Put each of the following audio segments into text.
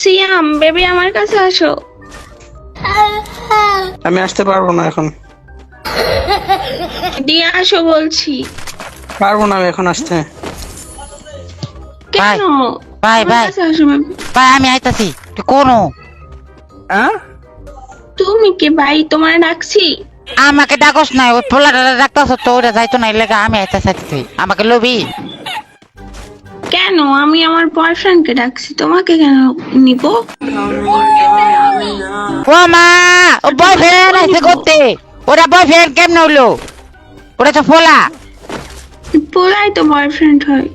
সিয়াম baby আমার কাছে আসো। আমি আসতে পারব না এখন। দিয়ে আসো বলছি। পারব না আমি এখন আসতে। কেন? বাই, ভাই আসো baby। ভাই আমি আইতাছি। তুই কোনো? হ্যাঁ তুমি কে ভাই তোমার ডাকছি? আমাকে ডাকস না ওই পোলাটা ডাকতাছ তো ওটা যাইতো না এলাকা আমি আইতাছি তুই আমাকে লবি। কেন? আমি আমার বয়ফ্রেন্ডকে ডাকছি। তোমাকে কেন নিব? ও মা ও বয়ফ্রেন্ড আছে করতে ওরা বয়ফ্রেন্ড কেমন হলো? ওটা তো পোলা। পোলাই তো বয়ফ্রেন্ড হয়।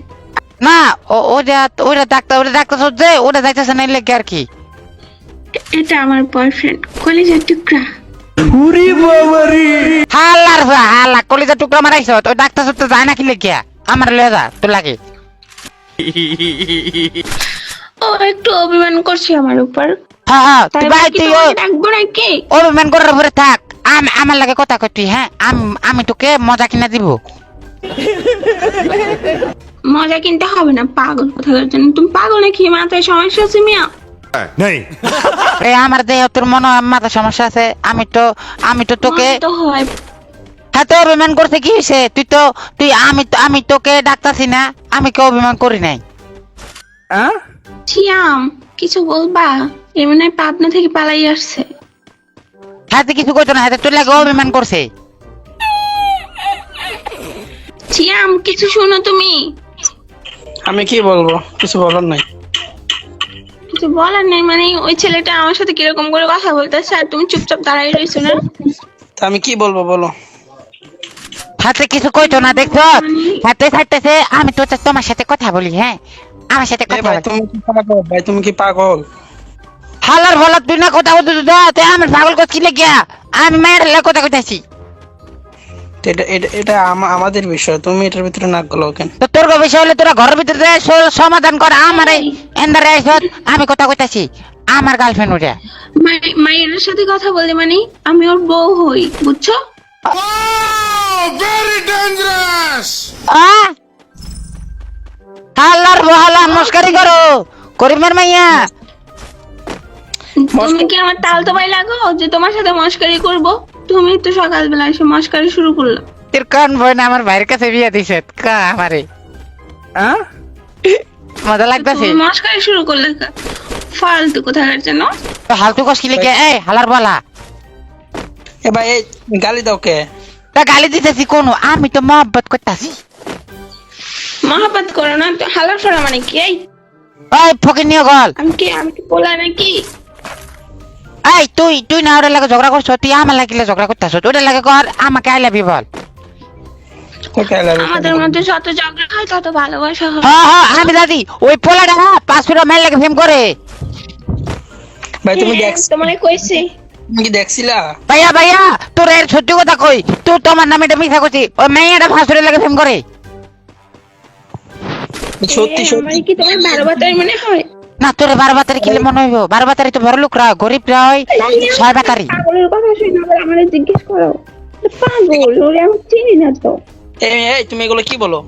না ও ওটা ওটা ডাক্তার ওটা ডাক্তার যে ওটা যাইতেছে না এলাকা আর কি। এটা আমার বয়ফ্রেন্ড কলেজের টুকরা। হাল্লার যা হাল্লা কলিজা টুকরা মারাইছ ওই ডাক্তার তো যায় না কি লেখিয়া আমার লয়ে যা তো লাগে। ও একটু অভিমান করছে আমার উপর। হ্যাঁ হ্যাঁ তুই নাকি? অভিমান করার পরে থাক। আম- আমার লাগে কথা কই তুই হ্যাঁ? আম- আমি তোকে মজা কিনা দিব। মজা কিনতে হবে না পাগল কোথাকার জন্য। তুমি পাগল নাকি? মাথায় সমস্যা আছে মিয়া। नहीं এ আমার দেহ তোর মনে হয় মাথা সমস্যা আছে। আমি তো আমি তো তোকে তো হয়। হ্যাঁ তো অভিমান করতে কি হয়েছে তুই তো তুই আমি আমি তোকে ডাকতাছি না আমি কে অভিমান করি নাই। হ্যাঁ সিয়াম কিছু বলবা? এমনি পাবনা থেকে পালাই আসছে। হাতে কিছু করতো না হাতে তোর লাগে অভিমান করছে। সিয়াম কিছু শোনো তুমি। আমি কি বলব? কিছু বলার নাই। কিছু বলার নেই মানে ওই ছেলেটা আমার সাথে কীরকম করে কথা বলতেছে আর তুমি চুপচাপ দাঁড়াই রয়েছো না? তা আমি কি বলব বলো। হাতে কিছু কইতো না দেখছ? হাতে ছাড়তেছে আমি তো তো তোমার সাথে কথা বলি হ্যাঁ? আমার সাথে কথা বলি। তুমি কি পাগল? ভাই তুমি কি পাগল? হালার ভালার তুই না কথা বলতে তুই আমার পাগল করছি লেগিয়া আমি মায়ের লাগে কথা কইতাছি। তো এটা এটা আমাদের বিষয় তুমি এটার ভিতরে নাক গলাও কেন? তো তোর বিষয় হলে তোরা ঘরের ভিতরে সমাধান কর আমার এন্দারে আইসত আমি কথা কইতাছি। আমার গার্লফ্রেন্ড ওটা মাই- মায়ের সাথে কথা বলে মানে আমি ওর বউ হই বুঝছ? Very dangerous! আ? হালার বহালা মস্কারি করো। করিমের মাইয়া। তুমি কি আমার তালতো ভাই লাগো? যে তোমার সাথে মস্কারি করব? তুমি তো সকালবেলা এসে মস্কারি শুরু করল। তোর কোন বোন আমার ভাইয়ের কাছে বিয়ে দিছে। কা আমারে। হ্যাঁ মজা লাগতাছে। তুমি মস্কারি শুরু করলে? ফালতু কোথাকার তো হালতু কস কি লেগে? এই হালার বলা। এ ভাই এই গালি দাও কে? তা গালি দিতেছি কোন? আমি তো মহব্বত করতাছি। মহাপাত করো না তো হালার মানে কি? এই ওই গল। আমি কি আমি কি বলা নাকি? এই তুই তুই না ওটা লাগে ঝগড়া করছ তুই আমার লাগিলে ঝগড়া করতেছ ওটা লাগে কর আমাকে আই লাভ ইউ বল. আমাদের মধ্যে যত ঝগড়া হয় তত ভালোবাসা হয়। হ্যাঁ হ্যাঁ আমি দাদি ওই পোলাটা পাঁচ ফিরো মেল লাগে ফেম করে। ভাই তুমি হ্যাঁ, তোমারে কইছি। কি দেখছিলা? ভাইয়া ভাইয়া তোর এর সত্যি কথা কই? তুই তোমার নামে এটা মিথ্যা করছি। ওই মেয়েটা পাঁচ ফিরো লাগে ফেম করে। সত্যি সত্যি। কি তোমার বারো বাতারি মনে হয়? না তোর বারো বাতারি কিলে মনে হইব। বারো বাতারি তো বড় লোকরা গরিবরা হয় ছয় বাতারি কথা শুনে আবার জিজ্ঞেস করো। পাগল ওরে আমি চিনি না তো। এই এই তুমি এগুলো কি বলো?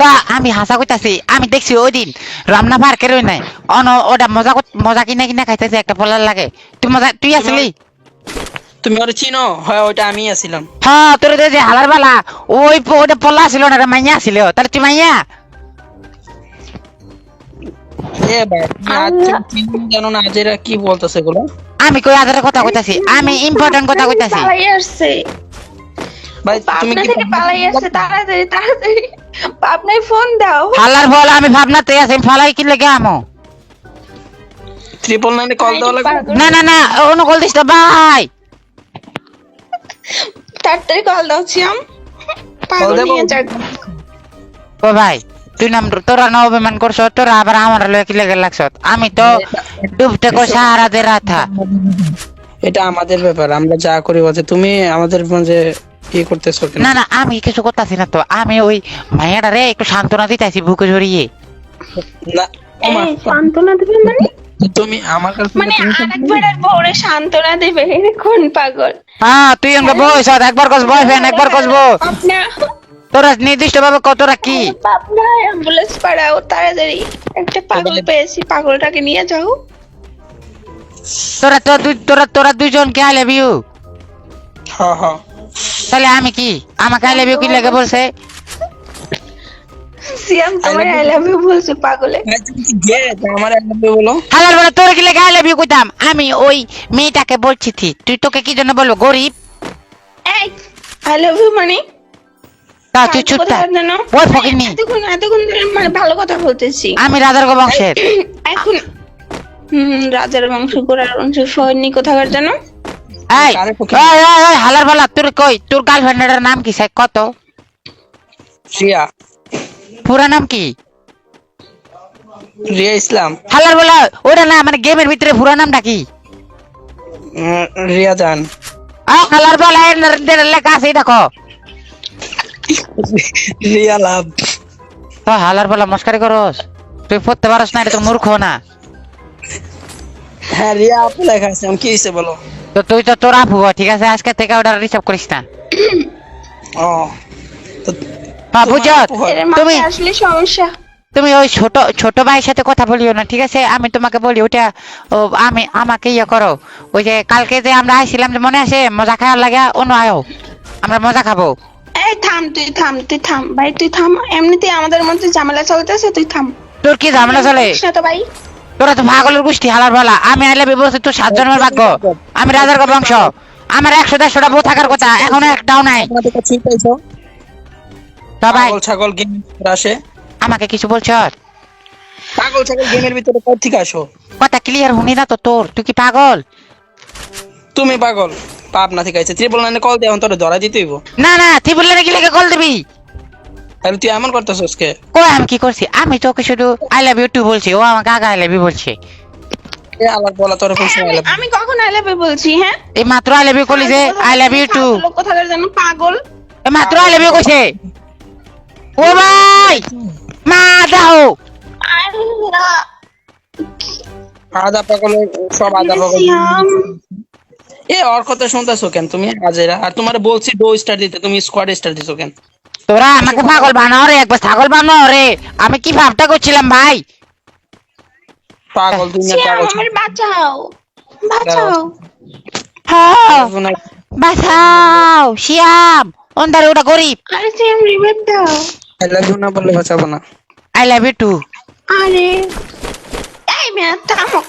তা আমি হাসা কইতাছি আমি দেখছি ওই দিন রামনা পার্কের ওই নাই অন ওটা মজা মজা কিনা কিনা খাইতেছে একটা পোলার লাগে। তুই মজা তুই আসলি? তুমি ওরা চিনো? হয় ওইটা আমি আছিলাম হ্যাঁ তোর যে যে হালার বালা ওই ওটা পোলা ছিল না রে, মাইয়া ছিল তাহলে তুই মাইয়া? এ ভাই তুমি আজ চিনো জানো না আজ এরা কি বলতেছে আমি কই আদারের কথা কইতাছি? আমি ইম্পর্টেন্ট কথা কইতাছি। ভাই তুমি কি থেকে পালাই আসছে তাড়াতাড়ি তাড়াতাড়ি। পাবনায় ফোন দাও। হালার বল আমি ভাবনাতে আছি ফালাই কি লেগে আমো? ট্রিপল নাইনে কল দেওয়া লাগবে। না না না অনুকূল দিস তো ভাই তাড়াতাড়ি কল দাও সিয়াম পাগল নিয়ে যাক। ও ভাই তুই নাম তোরা না অভিমান করছ তোরা আবার আমার লয়ে লাগছ? আমি তো ডুবতে কো সাহারা দে রাথা। এটা আমাদের ব্যাপার আমরা যা করি বলতে তুমি আমাদের যে কি করতেছো কেন? না না আমি কিছু করতেছি না তো আমি ওই মাইয়াটা রে একটু সান্ত্বনা দিতেছি বুকে জড়িয়ে। না সান্ত্বনা দেবে মানে? তুমি আমার কাছে মানে আরেকবার আর বউরে সান্ত্বনা দেবে কোন পাগল? হ্যাঁ তুই আমাকে বয়স একবার কস বয়ফ্রেন্ড একবার কস বউ। তোরা নির্দিষ্ট ভাবে কতটা কি? বাবলা অ্যাম্বুলেন্স পাড়াও তাড়াতাড়ি। একটা পাগল পেয়েছি পাগলটাকে নিয়ে যাও। তোরা তোরা দুই- তোরা তোরা দুইজনকে আই লাভ ইউ হ্যাঁ হ্যাঁ। তাহলে আমি কি? আমাকে আই লাভ ইউ কি লেগে বলছে? সিয়াম তোমার আই লাভ ইউ বলছে পাগলে। ভাই, তুমি কি গে? তা আমার একটা বলো। হালার বলে তোর কি লেগে আই লাভ ইউ কইতাম। আমি ওই মেয়েটাকে বলছি তুই তোকে কি জন্য বলব গরিব? এই আই লাভ ইউ মানে। তা তুই চুপ থাক। ওই ফকিরনি এতক্ষণ এতক্ষণ ধরে মানে ভালো কথা বলতেছি। আমি রাজার বংশের। এখন হুম রাজার বংশ গোড়ার বংশ সৈনিক কোথাকার এই ওই হালার বলা তোর কই? তোর গার্লফ্রেন্ডের নাম কি কত? রিয়া পুরা নাম কি? রিয়া ইসলাম। হালার বলা ওটা না মানে গেমের ভিতরে পুরা নামটা কি? রিয়া জান। আ হালার বলা এর লেখা আছে দেখো রিয়া লাভ। হালার বলা মস্কারি করস। তুই পড়তে পারস না এটা তো মূর্খ না। হ্যাঁ রিয়া আপু লেখা আছে আমি কি হয়েছে বলো? তো তুই তো তোর আপু ঠিক আছে? আজকে থেকে ওটা রিসার্ভ করিস না। ও হ্যাঁ তুমি আসলে সমস্যা। তুমি ওই ছোট ছোট ভাইয়ের সাথে কথা বলিও না ঠিক আছে? আমি তোমাকে বলি ওটা ও আমি আমাকে ইয়ে করো। ওই যে কালকে যে আমরা আইছিলাম যে মনে আছে? মজা খাওয়ার লাগে অন্য আয়ো। আমরা মজা খাব। এই থাম তুই থাম তুই থাম। ভাই তুই থাম। এমনিতে আমাদের মধ্যে ঝামেলা চলতেছে তুই থাম। তোর কি ঝামেলা চলে? না তো ভাই। তোরা তো ভাগলের গোষ্ঠী হালার বলা। আমি আইলে বলছি তোর সাত জন্মের ভাগ্য। আমি রাজার বংশ। আমার একশো দেড়শোটা বউ থাকার কথা এখন একটাও নাই। পাগল ছাগল গেম আসে। আমাকে কিছু বলছ? পাগল ছাগল গেমের ভিতরে কোথা থেকে আসো? কথা ক্লিয়ার শুনি না তো তোর? তুই কি পাগল? তুমি পাগল। থেকে আইছে ত্রিপল নাইনে কল দিয়ে তোর ধরা না না নাকি লেগে কল দিবি? তাহলে তুই এমন করতেছস কে কই আমি কি করছি? আমি তোকে শুধু আই লাভ ইউ টু বলছি। ও আমাকে আগে আই লাভ ইউ বলছে। এ আলার বলা তোর কোন সময় আমি কখন আই লাভ ইউ বলছি হ্যাঁ? এই মাত্র আই লাভ ইউ করলি যে আই লাভ ইউ টু লোক কোথাকার যেন পাগল। এই মাত্র আই লাভ ইউ কইছে। ও ভাই! মা দাও আর না, আদা পাগল সব আদা পাগল এ ওর কথা শুনতেছো কেন? তুমি আজেরা। আর তোমার বলছি ডো স্টার দিতে তুমি স্কোয়াড স্টার দিছো কেন? তোরা আমাকে পাগল বানাও রে একবার ছাগল বানাও রে। আমি কি ভাবটা করছিলাম ভাই? পাগল তুমি পাগল। আমার বাঁচাও। বাঁচাও। হ্যাঁ বাঁচাও শিয়াম। অন্ধারে ওটা গরিব আরে রিভাইভ দাও। আল্লাহ না বললে বাঁচাবো না। আই লাভ ইউ টু আরে এই মেয়ে থামো।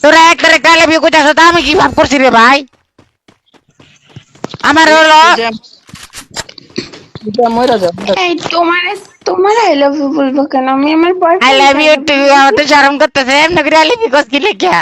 তোরা একটা আই লাভ ইউ কইতাছ তা আমি কি ভাব করছি রে ভাই? আমার হলো এই তোমার তোমার আই লাভ ইউ বলব কেন? আমি আমার আই লাভ ইউ টু আমার তো শরম করতেছে এমনি করে আই লাভ ইউ কস কি লেখা